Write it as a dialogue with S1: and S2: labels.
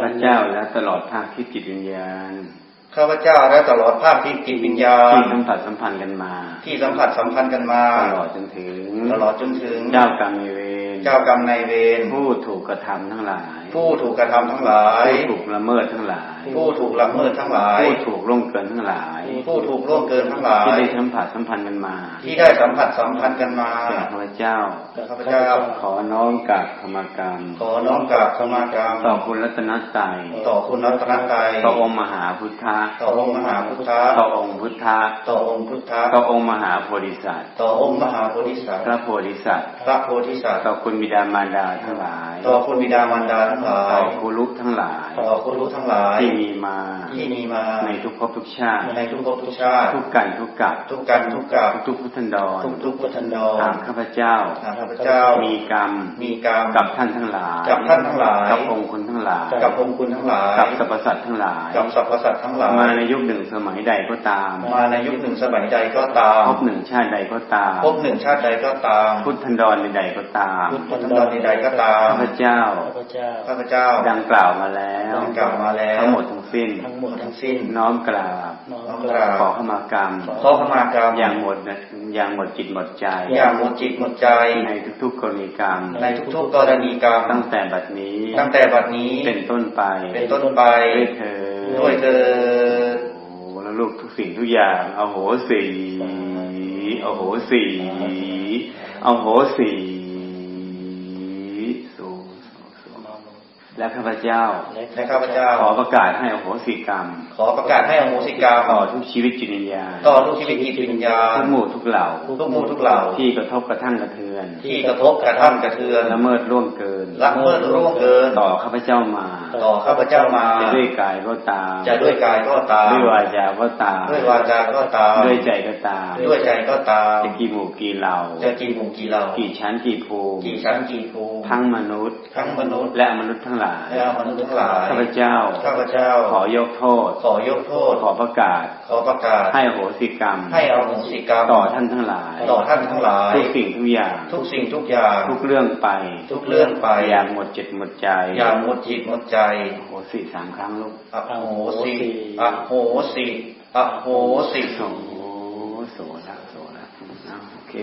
S1: พระเจ้าและตลอดภาคที่จิตวิญญาณ
S2: ข้าพเจ้าและตลอดภาคที่จิตวิญญาณ
S1: ที่สัมผัสสัมพันธ์กันมา
S2: ที่สัมผัสสัมพันธ์กันมา
S1: ตลอดจนถึง
S2: ตลอดจนถึง
S1: เจ้ากรรมนายเวร
S2: เจ้ากรรมนายเวร
S1: ผู้ถูกกระทำทั้งหลาย
S2: ผู้ถูกกระทำทั้งหลาย
S1: ผู้ถูกละเมิดทั้งหลาย
S2: ผู้ถูกละเมิดทั้งหลาย
S1: ผู้ถูกล่วงเกินทั้งหลาย
S2: ผู้ถูกล่วงเกินทั้งหลาย
S1: ที่ได้สัมผัสสัมพันธ์กันมา
S2: ที่ได้สัมผัสสัมพันธ์กันมา
S1: แก่ข้าพเจ้า
S2: ข้าพเจ้า
S1: ขอน้อมกราบขมากรรม
S2: ขอน้อมกราบขมากรรม
S1: ต่อคุณรัตนตรัย
S2: ต่อคุณรัตนตรัย
S1: ต่อองค์มหาพุทธะ
S2: ต่อองค์มหาพุทธะ
S1: ต่อองค์พุทธะ
S2: ต่อองค์พุทธะ
S1: ต่อองค์มหาโพธิสัตว์
S2: ต่อองค์มหาโพธิสัตว์
S1: พระโพธิสัตว์
S2: พระโพธิสัตว์
S1: ต่อคุณบิดามารดาทั้งหลาย
S2: ต่อคุณบิดามารดาทั้งหลา
S1: ต่อยครูลุกทั้งหลาย
S2: ต่อคุณรู้ทั้งหลาย
S1: ที่มีมา
S2: ที่มีมา
S1: ในทุกภพทุกชาติ
S2: ในทุกภพทุกชาติ
S1: ทุกกันทุกกับ
S2: ทุกกันทุกกับ
S1: ทุกพุทธันดร
S2: ทุกทุกพุทธันดร
S1: ตามข้าพเจ้า
S2: ทางข้าพเจ้า
S1: มีกรรม
S2: มีกรรม
S1: กับท่านทั้งหลาย
S2: กับท่านทั้งหลาย
S1: กับองค์คุณทั้งหลาย
S2: กับองค์คุณทั้งหลาย
S1: กับสรรพสัตว์ทั้งหลาย
S2: กับสรรพสัตว์ทั้งหลาย
S1: มาในยุคหนึ่งสมัยใดก็ตาม
S2: มาในยุคหนึ่งสมัยใดก็ตาม
S1: พบหนึ่งชาติใดก็ตาม
S2: พบหนึ่งชาติใดก็ตาม
S1: พุทธันดรใดก็ตาม
S2: พุทธันดรใดก็ตาม
S1: ข้าพเจ้า
S3: ข้าพเจ้า
S2: ข้าพเจ้า
S1: ดังกล่าวมาแล้ว
S2: ดังกล่าวมาแล้ว
S1: ทั้งหมดทั้ง สิ้น
S3: ทั้งห
S2: ห
S3: ม
S2: ม
S3: ด
S2: ดทั้งสิ้น
S1: น้อมกราบ
S3: น้อม
S2: น้อม
S3: ก
S2: ก
S3: รา
S2: รา
S3: บ
S2: บ
S1: ขอขมากรรม
S2: ขอขมากรรม
S1: อย่างหมดนะอย่างหมดจิตหมดใจ
S2: อย่างหมดจิตหมดใจ
S1: ในทุกๆกรณีกรรม
S2: ในทุกๆกรณีกรรม
S1: ตั้งแต่บัดนี้
S2: ตั้งแต่บัดนี้
S1: เป็นต้นไป
S2: เป็นต้นไป
S1: ด้วยเธอ
S2: ด้วยเธอญ
S1: โอ้แล้วลูกทุกสิ่งทุกอย่าง เอาโหสีเอาโหสีเอาโหสีสู่ และข้าพเจ้า
S2: และข้าพเจ้า
S1: ขอประกาศให้อโหสิกรรม
S2: ขอประกาศให้อโหสิกรรม
S1: ต่อทุกชีวิตจิตวิญญาณ
S2: ต่อทุกชีวิตจิตวิญญาณ
S1: ทุกหมู่ทุกเหล่า
S2: ทุกหมู่ทุกเหล่า
S1: ที่กระทบกระทั่งกระเทือน
S2: ที่กระทบกระทั่งกระเทือน
S1: ละเมิดร่วงเกิน
S2: ละเมิดร่วงเกิน
S1: ต่อข้าพเจ้ามา
S2: ต่อข้าพเจ้ามา
S1: จะด้วยกายก็ตาม
S2: จะด้วยกายก็ตาม
S1: ด้วยวาจาก็ตาม
S2: ด้วยวาจาก็ตาม
S1: ด้วยใจก็ตาม
S2: ด้วยใจก็ตาม
S1: จะกี่หมู่กี่เหล่า
S2: จะกี่หมู่กี่เหล่า
S1: กี่ชั้นกี่ภูมิ
S2: กี่ชั้นกี่ภูมิ
S1: ทั้งมนุษย์
S2: ทั้งมนุษย์
S1: และมนุษย์ทั้งหลาย
S2: และมนุษย์ทั้งหลาย
S1: ข้าพเจ้า
S2: ข้าพเจ้า
S1: ขอยกโทษ
S2: ขอยกโทษ
S1: ขอประกาศ
S2: ขอประกาศ
S1: ให้อโหสิกรรม
S2: ให้อโหสิกรรม
S1: ต่อท่านทั้งหลาย
S2: ต่อท่านทั้งหลาย
S1: ทุกสิ่งทุกอย่าง
S2: ทุกสิ่งทุกอย่าง
S1: ทุกเรื่องไป
S2: ทุกเรื่องไป
S1: อย่างหมดจิตหมดใจ
S2: อย่างหมดจิตหมดใจ
S1: อโหสิสามครั้งลูก
S2: อโหสิอโหสิอโหสิ
S1: โสโสละโสละเอาโอเค